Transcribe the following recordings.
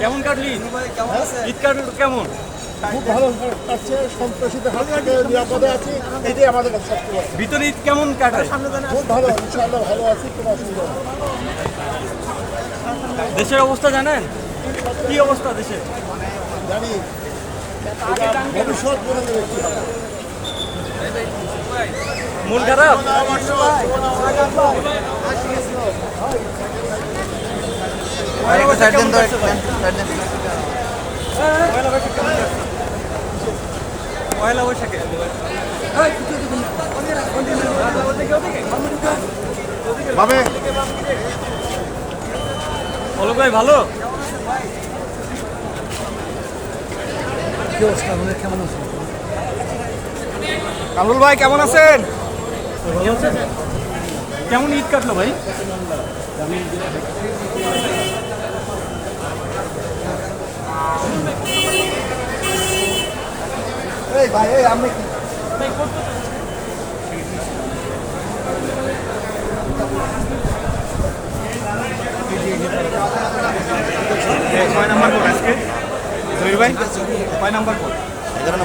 কেমন কাটলি? ঈদ কাটল কেমন? খুব ভালো কাটছে সন্ত্রাসীদের হাত থেকে নিরাপদে আছি এটাই আমাদের কাছে সবচেয়ে ভিতরে ঈদ কেমন কাটায় খুব ভালো ইনশাআল্লাহ ভালো আছি কোনো অসুবিধা দেশের অবস্থা জানেন? কি অবস্থা দেশে জানি ভবিষ্যৎ বলে দেবে কি মন খারাপ? পয়লা বৈশাখে ভাবে অলোক ভাই ভালো? কামরুল ভাই কেমন আছেন? কেমন ঈদ কাটলো ভাই? এই ভাই এই আমি কি? কয় নাম্বার কোড আজকে? জহির ভাই? কয় নাম্বার কোড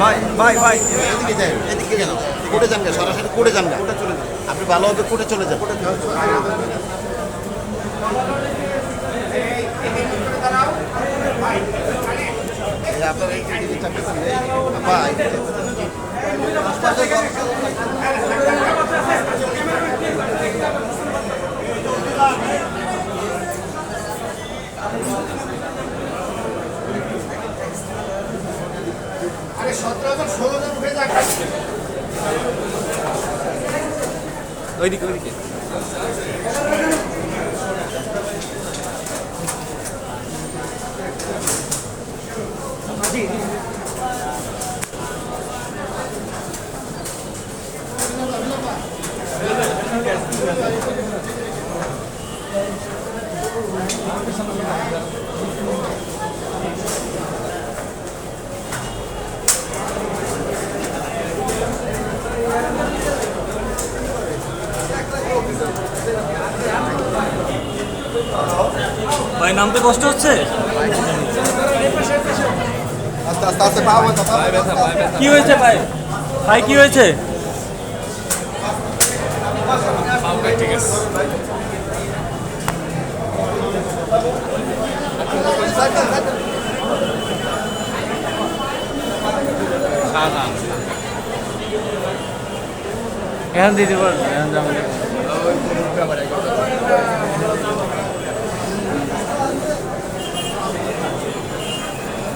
ভাই ভাই ভাই। এদিকে যাই এদিকে কেন? কোর্টে যান সরাসরি কোর্টে যান গা। আপনি ভালো হবে কোর্টে চলে যান। এই আপনার এই। আপা, এই দিকে। ওইদিকে ওইদিকে ভাই নামতে কষ্ট হচ্ছে কি হয়েছে ভাই ভাই কি হয়েছে এখান দিতে পারেন এখান যাবেন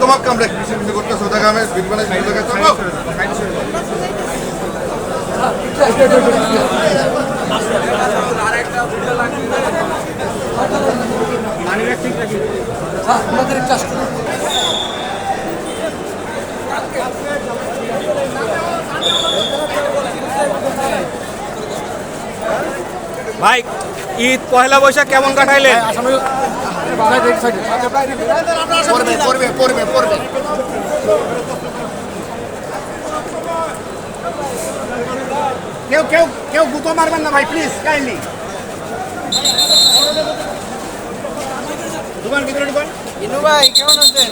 তোমার কাম রে কিছু কিছু করতে সোদা কামে ভাই ঈদ পয়লা বৈশাখ কেমন কাটাইলেন? পড়বে পড়বে পড়বে পড়বে কেউ কেউ কেউ গুতো মারবেন না ভাই প্লিজ কাইন্ডলি ঢুকান ভিতরে ঢুকান ইনু ভাই কেমন আছেন?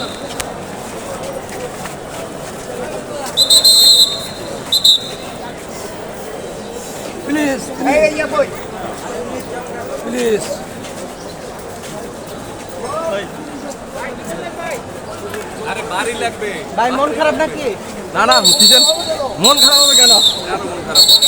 প্লিজ ইয়া কই প্লিজ ভাই মন খারাপ নাকি? না না মন খারাপ হবে কেন মন খারাপ?